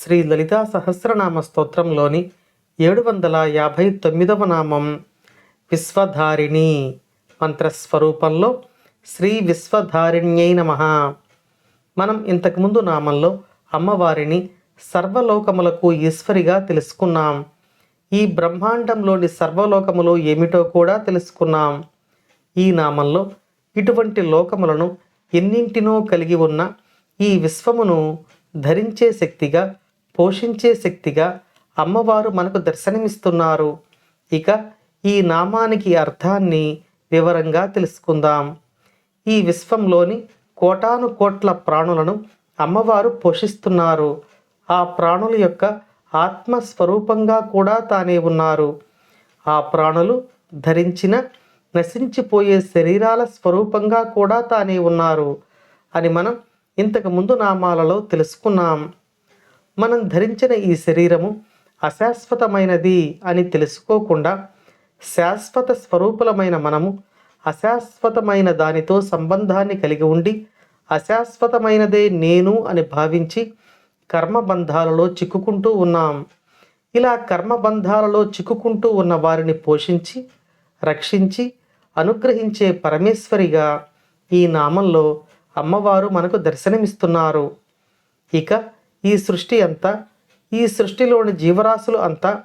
శ్రీ లలితా సహస్రనామ స్తోత్రంలోని ఏడు వందల యాభై తొమ్మిదవ నామం విశ్వధారిణి మంత్రస్వరూపంలో శ్రీ విశ్వధారిణ్యై నమ. మనం ఇంతకుముందు నామంలో అమ్మవారిని సర్వలోకములకు ఈశ్వరిగా తెలుసుకున్నాం. ఈ బ్రహ్మాండంలోని సర్వలోకములు ఏమిటో కూడా తెలుసుకున్నాం. ఈ నామంలో ఇటువంటి లోకములను ఎన్నింటినో కలిగి ఉన్న ఈ విశ్వమును ధరించే శక్తిగా పోషించే శక్తిగా అమ్మవారు మనకు దర్శనమిస్తున్నారు. ఇక ఈ నామానికి అర్థాన్ని వివరంగా తెలుసుకుందాం. ఈ విశ్వంలోని కోటాను కోట్ల ప్రాణులను అమ్మవారు పోషిస్తున్నారు. ఆ ప్రాణుల యొక్క ఆత్మస్వరూపంగా కూడా తానే ఉన్నారు. ఆ ప్రాణులు ధరించిన నశించిపోయే శరీరాల స్వరూపంగా కూడా తానే ఉన్నారు అని మనం ఇంతకు ముందు నామాలలో తెలుసుకున్నాం. మనం ధరించిన ఈ శరీరము అశాశ్వతమైనది అని తెలుసుకోకుండా శాశ్వత స్వరూపులమైన మనము అశాశ్వతమైన దానితో సంబంధాన్ని కలిగి ఉండి అశాశ్వతమైనదే నేను అని భావించి కర్మబంధాలలో చిక్కుకుంటూ ఉన్నాం. ఇలా కర్మబంధాలలో చిక్కుకుంటూ ఉన్న వారిని పోషించి రక్షించి అనుగ్రహించే పరమేశ్వరిగా ఈ నామంలో అమ్మవారు మనకు దర్శనమిస్తున్నారు. ఇక ఈ సృష్టి అంతా ఈ సృష్టిలోని జీవరాశులు అంతా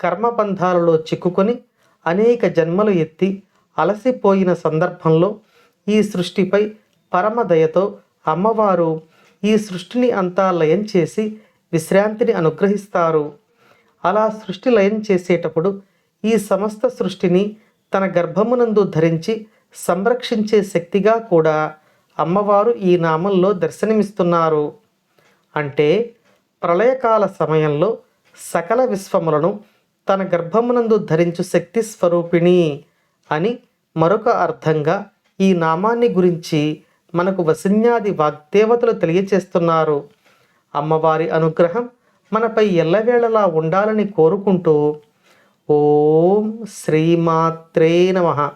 కర్మబంధాలలో చిక్కుకొని అనేక జన్మలు ఎత్తి అలసిపోయిన సందర్భంలో ఈ సృష్టిపై పరమదయతో అమ్మవారు ఈ సృష్టిని అంతా లయం చేసి విశ్రాంతిని అనుగ్రహిస్తారు. అలా సృష్టి లయం చేసేటప్పుడు ఈ సమస్త సృష్టిని తన గర్భమునందు ధరించి సంరక్షించే శక్తిగా కూడా అమ్మవారు ఈ నామంలో దర్శనమిస్తున్నారు. అంటే ప్రళయకాల సమయంలో సకల విశ్వములను తన గర్భమునందు ధరించు శక్తి స్వరూపిణి అని మరొక అర్థంగా ఈ నామాన్ని గురించి మనకు వసిన్యాది వాగ్దేవతలు తెలియచేస్తున్నారు. అమ్మవారి అనుగ్రహం మనపై ఎల్లవేళలా ఉండాలని కోరుకుంటూ ఓం శ్రీమాత్రే నమః.